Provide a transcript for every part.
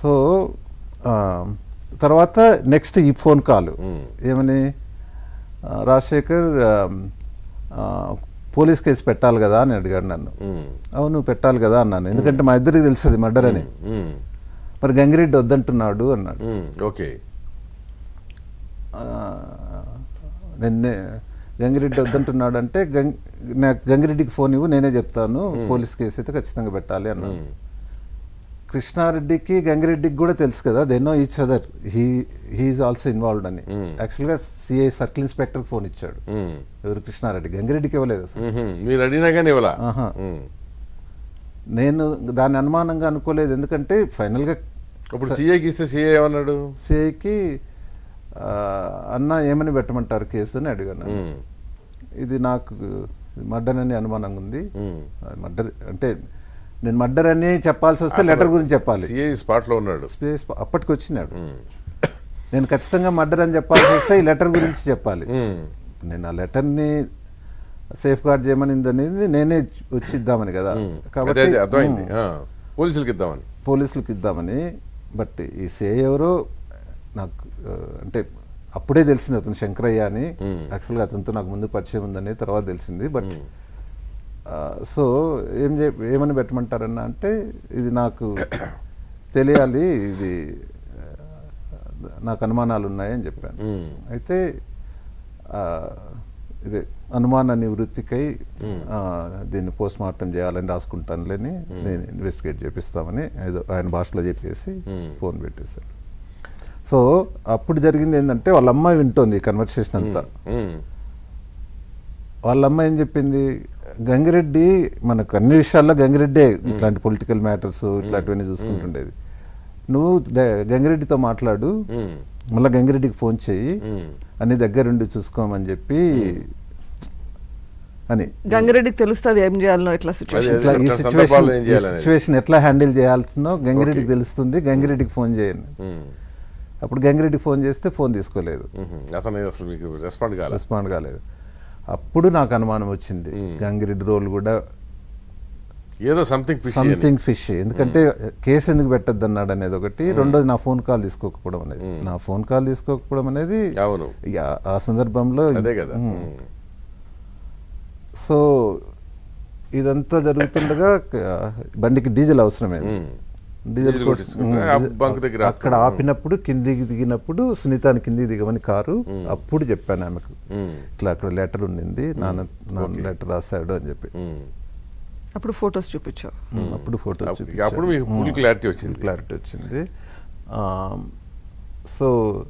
So తర్వాత next ఈ phone call ఏమని? ఆ, రాజశేఖర్ పోలీస్ కేసు పెట్టాలి కదా అని అడిగాడు నన్ను. అవును పెట్టాలి కదా అన్నాను. ఎందుకంటే మా ఇద్దరికి తెలుస్తుంది మర్డర్ అని. మరి గంగిరెడ్డి వద్దంటున్నాడు అన్నాడు. ఓకే నిన్నే గంగిరెడ్డి వద్దంటున్నాడు అంటే గంగ్ నాకు గంగిరెడ్డికి ఫోన్ ఇవ్వు నేనే చెప్తాను. పోలీస్ కేసు అయితే ఖచ్చితంగా పెట్టాలి అన్నాను కృష్ణారెడ్డికి గంగిరెడ్డికి కూడా తెలుసు కదా they know each other he he is also involved అని యాక్చువల్గా సిఐ సర్కిల్ ఇన్స్పెక్టర్కి ఫోన్ ఇచ్చాడు మ్మ్. ఎవరు కృష్ణారెడ్డి గంగిరెడ్డికి ఇవ్వలేదు అసలు. మీరు అడిగినా కానీ ఇవ్వలా. మ్మ్. నేను దాన్ని అనుమానంగా అనుకోలేదు ఎందుకంటే ఫైనల్గా ఇప్పుడు సిఐకి ఇస్తే సిఐ ఏమన్నాడు సిఐకి అన్న ఏమని పెట్టమంటారు కేసు అని అడిగాను మ్మ్. ఇది నాకు మర్డర్ అని అనుమానంగా ఉంది. మర్డర్ అంటే నేను మర్డర్ అని చెప్పాల్సి వస్తే లెటర్ గురించి చెప్పాలి. సిఐ స్పాట్లో ఉన్నాడు. స్పేస్ అప్పటికి వచ్చినాడు. నేను ఖచ్చితంగా మర్డర్ అని చెప్పాల్సి వస్తే ఈ లెటర్ గురించి చెప్పాలి. నేను ఆ లెటర్ని సేఫ్ గార్డ్ చేయమనింది అనేది నేనే వచ్చి ఇద్దామని కదా కాబట్టి అర్థమైంది. పోలీసులకి ఇద్దామని. పోలీసులకు ఇద్దామని. బట్ ఈ సే ఎవరో నాకు అంటే అప్పుడే తెలిసింది అతను శంకరయ్య అని. యాక్చువల్గా అతనితో నాకు ముందు పరిచయం ఉందని తర్వాత తెలిసింది. బట్ సో ఏం చే ఏమని పెట్టమంటారన్న అంటే ఇది నాకు తెలియాలి ఇది నాకు అనుమానాలు ఉన్నాయని చెప్పాను. అయితే ఇదే అనుమాన నివృత్తికై దీన్ని పోస్ట్ మార్టం చేయాలని రాసుకుంటానులేని నేను ఇన్వెస్టిగేట్ చేపిస్తామని ఏదో ఆయన భాషలో చెప్పేసి ఫోన్ పెట్టేశాడు. సో అప్పుడు జరిగింది ఏంటంటే వాళ్ళ అమ్మాయి వింటోంది కన్వర్సేషన్ అంతా. వాళ్ళ అమ్మాయి ఏం చెప్పింది? గంగిరెడ్డి మనకు అన్ని విషయాల్లో గంగిరెడ్డే ఇట్లాంటి పొలిటికల్ మ్యాటర్స్ ఇట్లాంటివన్నీ చూసుకుంటుండేది నువ్వు గంగిరెడ్డితో మాట్లాడు. మళ్ళీ గంగిరెడ్డికి ఫోన్ చేయి. అన్ని దగ్గరుండి చూసుకోమని చెప్పి అని గంగిరెడ్డికి తెలుస్తుంది ఏం చేయాలనో ఇట్లా సిచ్యువేషన్ అదే. ఇట్లా ఈ సిచ్యువేషన్. సిచ్యువేషన్ ఎట్లా హ్యాండిల్ చేయాల్సిందో గంగిరెడ్డికి తెలుస్తుంది గంగిరెడ్డికి ఫోన్ చేయండి. అప్పుడు గంగిరెడ్డికి ఫోన్ చేస్తే ఫోన్ తీసుకోలేదు. అతను అసలు మీకు రెస్పాండ్ కాలేదు రెస్పాండ్ కాలేదు అప్పుడు నాకు అనుమానం వచ్చింది. గంగిరెడ్డి రోల్ కూడా ఏదో సంథింగ్ ఫిష్ సంథింగ్ ఫిష్ ఎందుకంటే కేసు ఎందుకు పెట్టద్దు అన్నాడు అనేది ఒకటి. రెండోది నా ఫోన్ కాల్ తీసుకోకపోవడం అనేది. నా ఫోన్ కాల్ తీసుకోకపోవడం అనేది అవును. ఆ సందర్భంలో అదే కదా. సో ఇదంతా జరుగుతుండగా బండికి డీజిల్ అవసరమే. డీజిల్ బంక్ దగ్గర అక్కడ ఆపినప్పుడు కిందికి దిగినప్పుడు సునీతాని కిందికి దిగమని కారు అప్పుడు చెప్పాను ఆమెకు. ఇట్లా అక్కడ లెటర్ ఉండింది. నాన్న నాన్న లెటర్ రాశాడు అని చెప్పి. అప్పుడు ఫొటోస్ చూపించావు? అప్పుడు ఫోటో ఇక అప్పుడు మీకు ఫుల్ క్లారిటీ వచ్చింది. క్లారిటీ వచ్చింది. ఆ, సో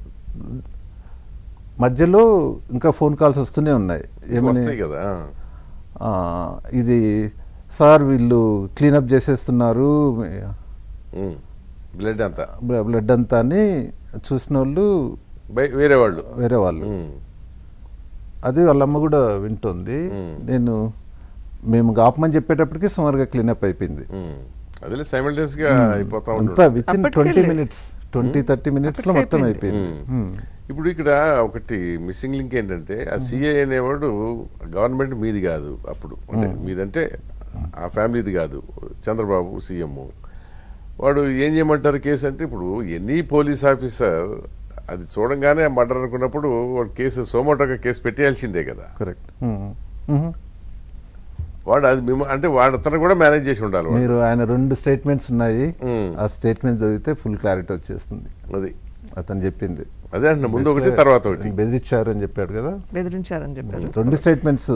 మధ్యలో ఇంకా ఫోన్ కాల్స్ వస్తూనే ఉన్నాయి. ఏమని? వస్తాయి కదా. ఆ, ఇది సార్ వీళ్ళు క్లీనప్ చేసేస్తున్నారు. బ్లడ్ అంతా. బ్ల- బ్లడ్ అంతా అని చూసిన వాళ్ళు బై- వేరే వాళ్ళు. వేరే వాళ్ళు. అది వాళ్ళమ్మ కూడా వింటుంది. నేను మేము ఆపమని చెప్పేటప్పటికి సుమారుగా క్లీనప్ అయిపోయింది. మ్మ్. అదిలే సైమల్టేస్గా అయిపోతా అంతా with in. Twenty minutes twenty thirty మినిట్స్లో మొత్తం అయిపోయింది. ఇప్పుడు ఇక్కడ ఒకటి మిస్సింగ్ లింక్ ఏంటంటే ఆ సిఐ అనేవాడు గవర్నమెంట్ మీది కాదు అప్పుడు. అంటే మీదంటే ఆ ఫ్యామిలీది కాదు. చంద్రబాబు సీఎం వాడు ఏం చేయమంటారు కేసు అంటే ఇప్పుడు ఎనీ పోలీస్ ఆఫీసర్ అది చూడంగానే మర్డర్ అనుకున్నప్పుడు వాడు కేసు సోమోటోగా కేసు పెట్టేయాల్సిందే కదా. కరెక్ట్. వాడు అది మేము అంటే వాడు అతను కూడా మేనేజ్ చేసి ఉండాలి వాడు. మీరు ఆయన రెండు స్టేట్మెంట్స్ ఉన్నాయి. ఆ స్టేట్మెంట్ చదివితే ఫుల్ క్లారిటీ వచ్చేస్తుంది. అది. అతను చెప్పింది. అదే అంటే ముందు ఒకటి తర్వాత ఒకటి. బెదిరించారు అని చెప్పారు కదా. బెదిరించారని చెప్పారు. రెండు statements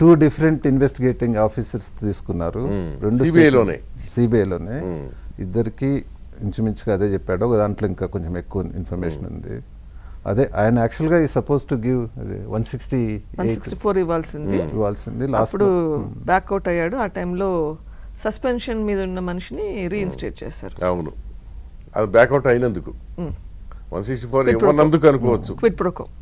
two different investigating officers తీసుకున్నారు. రెండు CBI లోనే. సిబిఐలోనే ఇద్దరికి ఇంచుమించుగా అదే చెప్పాడు. ఒక దాంట్లో ఇంకా కొంచెం ఎక్కువ ఇన్ఫర్మేషన్ ఉంది. అదే ఆయన యాక్చువల్గా ఈ suppose to give one sixty one sixty four ఇవ్వాల్సింది. ఇవ్వాల్సింది. లాస్ట్ బ్యాక్అవుట్ అయ్యాడు. ఆ టైంలో సస్పెన్షన్ మీద ఉన్న మనిషిని రీఇన్స్టేట్ చేశారు. అవును. అది బ్యాక్అవుట్ అయినందుకు. వన్ సిక్స్టీ ఫోర్ ఇవ్వనందుకు అనుకోవచ్చు. క్విట్ ప్రొకో